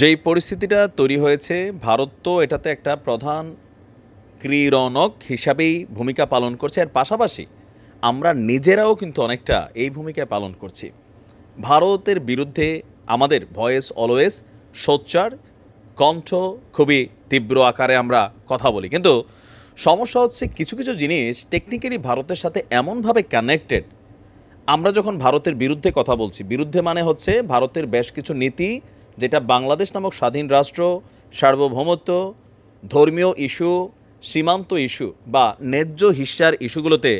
যেই পরিস্থিতিটা তৈরি হয়েছে, ভারত তো এটাতে একটা প্রধান ক্রীড়নক হিসাবেই ভূমিকা পালন করছে। আর পাশাপাশি আমরা নিজেরাও কিন্তু অনেকটা এই ভূমিকা পালন করছি। ভারতের বিরুদ্ধে আমাদের ভয়েস অলওয়েজ সোচ্চার, কণ্ঠ খুবই তীব্র আকারে আমরা কথা বলি। কিন্তু সমস্যা হচ্ছে কিছু কিছু জিনিস টেকনিক্যালি ভারতের সাথে এমনভাবে কানেক্টেড আমরা যখন ভারতের বিরুদ্ধে কথা বলছি, বিরুদ্ধে মানে হচ্ছে ভারতের বেশ কিছু নীতি যেটা বাংলাদেশ নামক স্বাধীন রাষ্ট্র, সার্বভৌমত্ব, ধর্মীয় ইস্যু, সীমান্ত ইস্যু বা ন্যায্য হিস্যার ইস্যুগুলোতে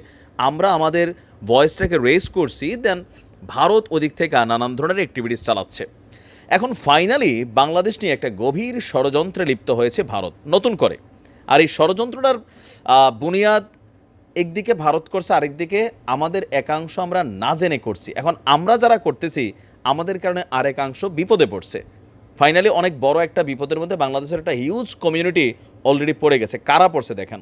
আমরা আমাদের ভয়েসটাকে রেস করছি দেন ভারত ওদিক থেকে নানান ধরনের অ্যাক্টিভিটিস চালাচ্ছে। এখন ফাইনালি বাংলাদেশ নিয়ে একটা গভীর ষড়যন্ত্রে লিপ্ত হয়েছে ভারত, নতুন করে। আর এই ষড়যন্ত্রটার বুনিয়াদ একদিকে ভারত করছে, আরেকদিকে আমাদের একাংশ আমরা না জেনে করছি। এখন আমরা যারা করতেছি আমাদের কারণে আরেকাংশ বিপদে পড়ছে। ফাইনালি অনেক বড় একটা বিপদের মধ্যে বাংলাদেশের একটা হিউজ কমিউনিটি অলরেডি পড়ে গেছে। কারা পড়ছে দেখেন?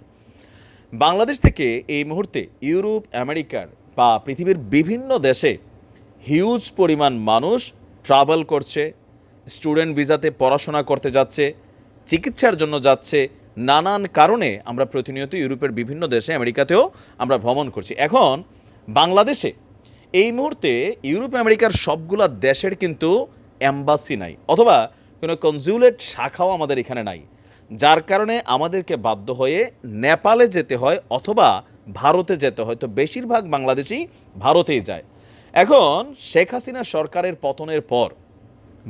বাংলাদেশ থেকে এই মুহূর্তে ইউরোপ, আমেরিকার বা পৃথিবীর বিভিন্ন দেশে হিউজ পরিমাণ মানুষ ট্রাভেল করছে স্টুডেন্ট ভিসাতে পড়াশোনা করতে যাচ্ছে, চিকিৎসার জন্য যাচ্ছে। নানান কারণে আমরা প্রতিনিয়ত ইউরোপের বিভিন্ন দেশে, আমেরিকাতেও আমরা ভ্রমণ করছি। এখন বাংলাদেশে এই মুহূর্তে ইউরোপ, আমেরিকার সবগুলা দেশের কিন্তু অ্যাম্বাসি নাই, অথবা কোনো কনজুলেট শাখাও আমাদের এখানে নাই। যার কারণে আমাদেরকে বাধ্য হয়ে নেপালে যেতে হয় অথবা ভারতে যেতে হয়। তো বেশিরভাগ বাংলাদেশি ভারতেই যায়। এখন শেখ হাসিনা সরকারের পতনের পর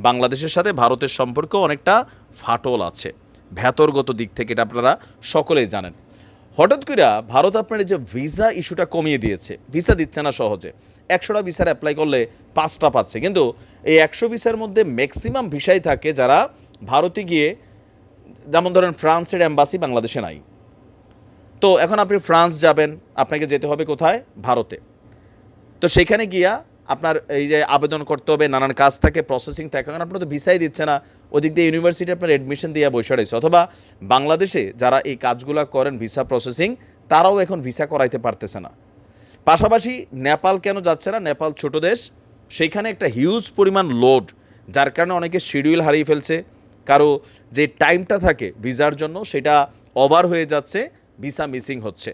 বাংলাদেশের সাথে ভারতের সম্পর্ক অনেকটা ফাটল আছে। ভেতরগত দিক থেকে এটা আপনারা সকলেই জানেন। হঠাৎ করে ভারত আপনার যে ভিসা ইস্যুটা কমিয়ে দিয়েছে, ভিসা দিচ্ছে না সহজে। একশোটা ভিসার অ্যাপ্লাই করলে পাঁচটা পাচ্ছে। কিন্তু এই একশো ভিসার মধ্যে ম্যাক্সিমাম ভিসাই থাকে যারা ভারতে গিয়ে, যেমন ধরেন ফ্রান্সের অ্যাম্বাসি বাংলাদেশে নাই। তো এখন আপনি ফ্রান্স যাবেন, আপনাকে যেতে হবে কোথায়? ভারতে। তো সেখানে গিয়া আপনার এই যে আবেদন করতে হবে, নানান কাজ থাকে প্রসেসিং থাকে কারণ আপনার তো ভিসাই দিচ্ছে না। ওদিক দিয়ে ইউনিভার্সিটি আপনার অ্যাডমিশন দিয়ে বসে রয়েছে। অথবা বাংলাদেশে যারা এই কাজগুলো করেন ভিসা প্রসেসিং তারাও এখন ভিসা করাইতে পারতেছে না। পাশাপাশি নেপাল কেন যাচ্ছে না? নেপাল ছোট দেশ সেইখানে একটা হিউজ পরিমাণ লোড যার কারণে অনেকে শিডিউল হারিয়ে ফেলছে। কারও যে টাইমটা থাকে ভিসার জন্য, সেটা ওভার হয়ে যাচ্ছে ভিসা মিসিং হচ্ছে।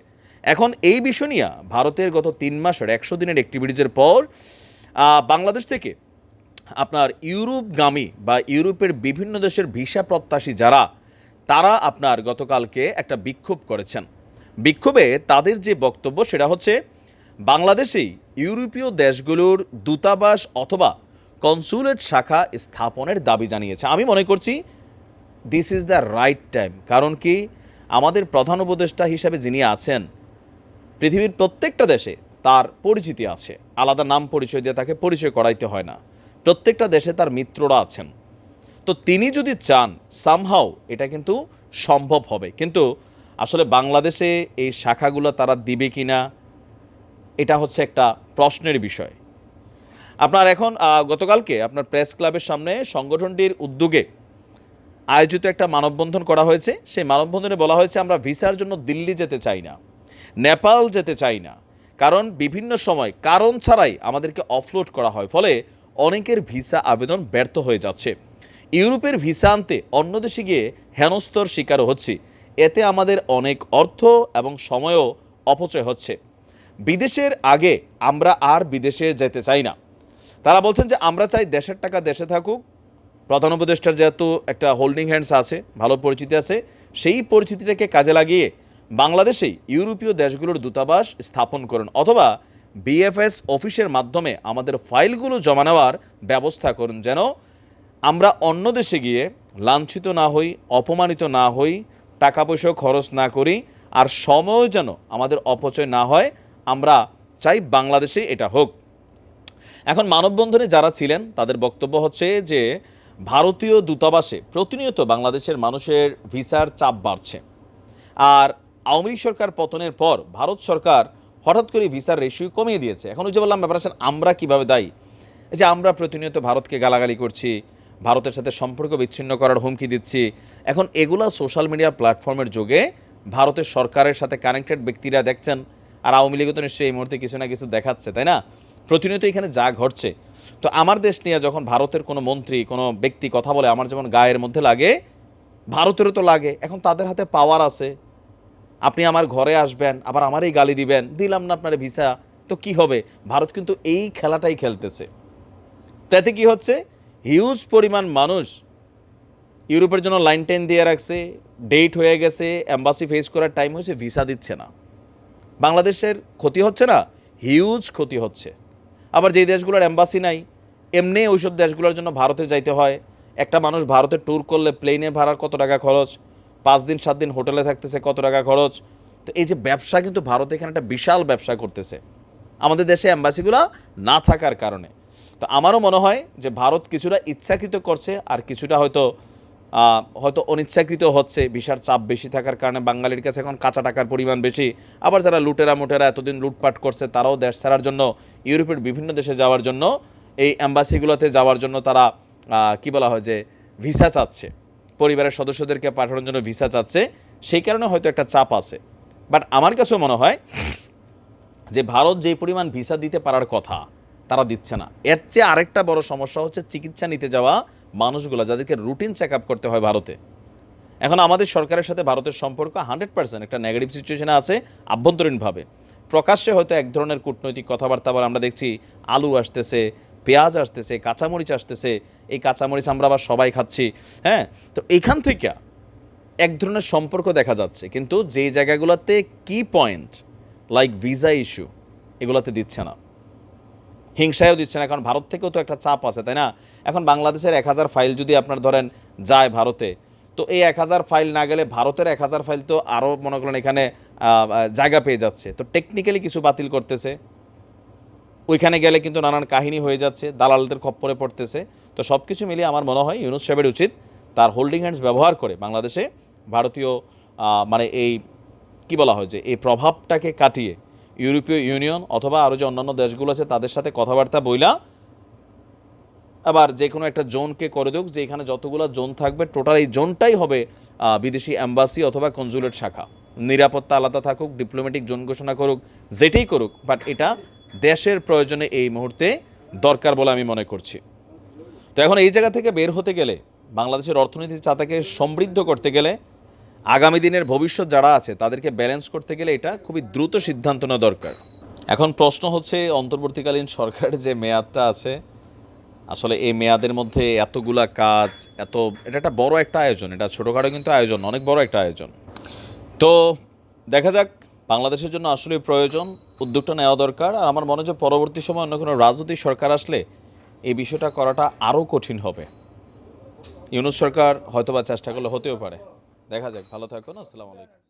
এখন এই বিষয় নিয়ে ভারতের গত তিন মাসের, একশো দিনের অ্যাক্টিভিটিজের পর বাংলাদেশ থেকে আপনার ইউরোপগামী বা ইউরোপের বিভিন্ন দেশের ভিসা প্রত্যাশী যারা, তারা আপনার গতকালকে একটা বিক্ষোভ করেছেন। বিক্ষোভে তাদের যে বক্তব্য সেটা হচ্ছে, বাংলাদেশেই ইউরোপীয় দেশগুলোর দূতাবাস অথবা কনসুলেট শাখা স্থাপনের দাবি জানিয়েছে। আমি মনে করছি this is the right time কারণ কি আমাদের প্রধান উপদেষ্টা হিসাবে যিনি আছেন, পৃথিবীর প্রত্যেকটা দেশে তার পরিচিতি আছে। আলাদা নাম পরিচয় দিয়ে তাকে পরিচয় করাইতে হয় না। প্রত্যেকটা দেশে তার মিত্ররা আছেন। তো তিনি যদি চান সামহাও এটা কিন্তু সম্ভব হবে। কিন্তু আসলে বাংলাদেশে এই শাখাগুলো তারা দিবে কি না এটা হচ্ছে একটা প্রশ্নের বিষয়। আপনার এখন গতকালকে আপনার প্রেস ক্লাবের সামনে সংগঠনটির উদ্যোগে আয়োজিত একটা মানববন্ধন করা হয়েছে। সেই মানববন্ধনে বলা হয়েছে, আমরা ভিসার জন্য দিল্লি যেতে চাই না, নেপাল যেতে চাই না। কারণ বিভিন্ন সময় কারণ ছাড়াই আমাদেরকে অফলোড করা হয়, ফলে অনেকের ভিসা আবেদন ব্যর্থ হয়ে যাচ্ছে। ইউরোপের ভিসা আনতে অন্য দেশে গিয়ে হেনস্তর শিকারও হচ্ছি। এতে আমাদের অনেক অর্থ এবং সময়ও অপচয় হচ্ছে। বিদেশের আগে আমরা আর বিদেশে যেতে চাই না। তারা বলছেন যে আমরা চাই দেশের টাকা দেশে থাকুক। প্রধান উপদেষ্টার যেহেতু একটা হোল্ডিং হ্যান্ডস আছে, ভালো পরিচিতি আছে, সেই পরিচিতিটাকে কাজে লাগিয়ে বাংলাদেশেই ইউরোপীয় দেশগুলোর দূতাবাস স্থাপন করুন অথবা বিএফএস অফিসের মাধ্যমে আমাদের ফাইলগুলো জমা নেওয়ার ব্যবস্থা করুন যেন আমরা অন্য দেশে গিয়ে লাঞ্ছিত না হই, অপমানিত না হই টাকা পয়সা খরচ না করি আর সময় যেন আমাদের অপচয় না হয়, আমরা চাই বাংলাদেশে এটা হোক। এখন মানববন্ধনে যারা ছিলেন, তাদের বক্তব্য হচ্ছে যে ভারতীয় দূতাবাসে প্রতিনিয়ত বাংলাদেশের মানুষের ভিসার চাপ বাড়ছে। আর আওয়ামী লীগ সরকার পতনের পর ভারত সরকার হঠাৎ করে ভিসার রেশিও কমিয়ে দিয়েছে। এখন ওই যে বললাম, ব্যাপার আমরা কীভাবে দায়ী? এই যে আমরা প্রতিনিয়ত ভারতকে গালাগালি করছি, ভারতের সাথে সম্পর্ক বিচ্ছিন্ন করার হুমকি দিচ্ছি, এখন এগুলা সোশ্যাল মিডিয়া প্ল্যাটফর্মের যুগে ভারতের সরকারের সাথে কানেক্টেড ব্যক্তিরা দেখছেন, আর আওয়ামী লীগও তো নিশ্চয়ই এই মুহূর্তে কিছু না কিছু দেখাচ্ছে, তাই না? প্রতিনিয়ত এখানে যা ঘটছে। তো আমার দেশ নিয়ে যখন ভারতের কোনো মন্ত্রী, কোনো ব্যক্তি কথা বলে, আমার যেমন গায়ের মধ্যে লাগে, ভারতেরও তো লাগে, এখন তাদের হাতে পাওয়ার আছে। আপনি আমার ঘরে আসবেন, আবার আমারই গালি দিবেন, দিলাম না আপনার ভিসা, তো কি হবে? ভারত কিন্তু এই খেলাটাই খেলতেছে। তাতে কি হচ্ছে? হিউজ পরিমাণ মানুষ ইউরোপের জন্য লাইন টেন দিয়ে রাখছে ডেট হয়ে গেছে অ্যাম্বাসি ফেস করার টাইম হয়েছে ভিসা দিচ্ছে না। বাংলাদেশের ক্ষতি হচ্ছে না? হিউজ ক্ষতি হচ্ছে। আবার যেই দেশগুলোর অ্যাম্বাসি নাই, এমনি ওইসব দেশগুলোর জন্য ভারতে যাইতে হয়। একটা মানুষ ভারতে ট্যুর করলে প্লেনে ভাড়ার কত টাকা খরচ? পাঁচ দিন, সাত দিন হোটেলে থাকতেছে, কত টাকা খরচ? তো এই যে ব্যবসা কিন্তু ভারত এখানে একটা বিশাল ব্যবসা করতেছে। আমাদের দেশে অ্যাম্বাসিগুলো না থাকার কারণে। তো আমারও মনে হয় যে ভারত কিছুটা ইচ্ছাকৃত করছে আর কিছুটা হয়তো হয়তো অনিচ্ছাকৃত হচ্ছে। বিশাল চাপ বেশি থাকার কারণে বাঙালির কাছে এখন কাঁচা টাকার পরিমাণ বেশি। আবার যারা লুটেরা মুটেরা এতদিন লুটপাট করছে, তারাও দেশ ছাড়ার জন্য, ইউরোপের বিভিন্ন দেশে যাওয়ার জন্য, এই অ্যাম্বাসিগুলোতে যাওয়ার জন্য তারা কি বলা হয় যে, ভিসা চাচ্ছে। পরিবারের সদস্যদেরকে পাঠানোর জন্য ভিসা চাচ্ছে, সেই কারণে হয়তো একটা চাপ আছে। বাট আমার কাছেও মনে হয় যে ভারত যে পরিমাণ ভিসা দিতে পারার কথা, তারা দিচ্ছে না। এর চেয়ে আরেকটা বড় সমস্যা হচ্ছে চিকিৎসা নিতে যাওয়া মানুষগুলো যাদেরকে রুটিন চেক আপ করতে হয় ভারতে। এখন আমাদের সরকারের সাথে ভারতের সম্পর্ক হান্ড্রেড পার্সেন্ট একটা নেগেটিভ সিচুয়েশনে আছে, আভ্যন্তরীণভাবে। প্রকাশ্যে হয়তো এক ধরনের কূটনৈতিক কথাবার্তা আবার আমরা দেখছি, আলু আসতেছে পেঁয়াজ আসতেছে, কাঁচামরিচ আসতেছে, এই কাঁচামরিচ আমরা আবার সবাই খাচ্ছি হ্যাঁ? তো এখান থেকে এক ধরনের সম্পর্ক দেখা যাচ্ছে, কিন্তু যে জায়গাগুলোতে কি পয়েন্ট লাইক ভিসা ইস্যু এগুলোতে দিচ্ছে না। হিংসায়ও দিচ্ছে না, কারণ ভারত থেকেও তো একটা চাপ আছে, তাই না? এখন বাংলাদেশের এক হাজার ফাইল যদি আপনার ধরেন যায় ভারতে, তো এই এক হাজার ফাইল না গেলে ভারতের এক হাজার ফাইল তো আরও মনে করেন এখানে জায়গা পেয়ে যাচ্ছে। তো টেকনিক্যালি কিছু বাতিল করতেছে। ওইখানে গেলে কিন্তু নানান কাহিনী হয়ে যাচ্ছে, দালালদের খপ্পরে পড়তেছে। তো সব কিছু মিলিয়ে আমার মনে হয় ইউনুস সাহেবের উচিত তার হোল্ডিং হ্যান্ডস ব্যবহার করে বাংলাদেশে ভারতীয় মানে এই, কি বলা হয় যে, এই প্রভাবটাকে কাটিয়ে ইউরোপীয় ইউনিয়ন অথবা আরও যে অন্যান্য দেশগুলো আছে তাদের সাথে কথাবার্তা বইলা আবার যে কোনো একটা জোনকে করে দেখ যে এখানে যতগুলো জোন থাকবে, টোটাল এই জোনটাই হবে বিদেশি অ্যাম্বাসি অথবা কনজুলেট শাখা। নিরাপত্তা আলাদা থাকুক ডিপ্লোম্যাটিক জোন ঘোষণা করুক, যেটাই করুক বাট এটা দেশের প্রয়োজনে এই মুহূর্তে দরকার বলে আমি মনে করছি। তো এখন এই জায়গা থেকে বের হতে গেলে, বাংলাদেশের অর্থনীতি চাতাকে সমৃদ্ধ করতে গেলে, আগামী দিনের ভবিষ্যৎ যারা আছে, তাদেরকে ব্যালেন্স করতে গেলে এটা খুবই দ্রুত সিদ্ধান্ত নেওয়া দরকার। এখন প্রশ্ন হচ্ছে, অন্তর্বর্তীকালীন সরকারের যে মেয়াদটা আছে, আসলে এই মেয়াদের মধ্যে এতগুলা কাজ, এত, এটা একটা বড় একটা আয়োজন, এটা ছোটোখাটো কিন্তু আয়োজন, অনেক বড় একটা আয়োজন। তো দেখা যাক, বাংলাদেশের জন্য আসলে প্রয়োজন উদ্যোগটা নেওয়া দরকার। আর আমার মনে হয় পরবর্তী সময় অন্য কোনো রাজনৈতিক সরকার আসলে এই বিষয়টা করাটা আরও কঠিন হবে। ইউনুস সরকার হয়তোবা চেষ্টা করলে হতেও পারে। দেখা যাক, ভালো থাকুন, আসসালামু আলাইকুম।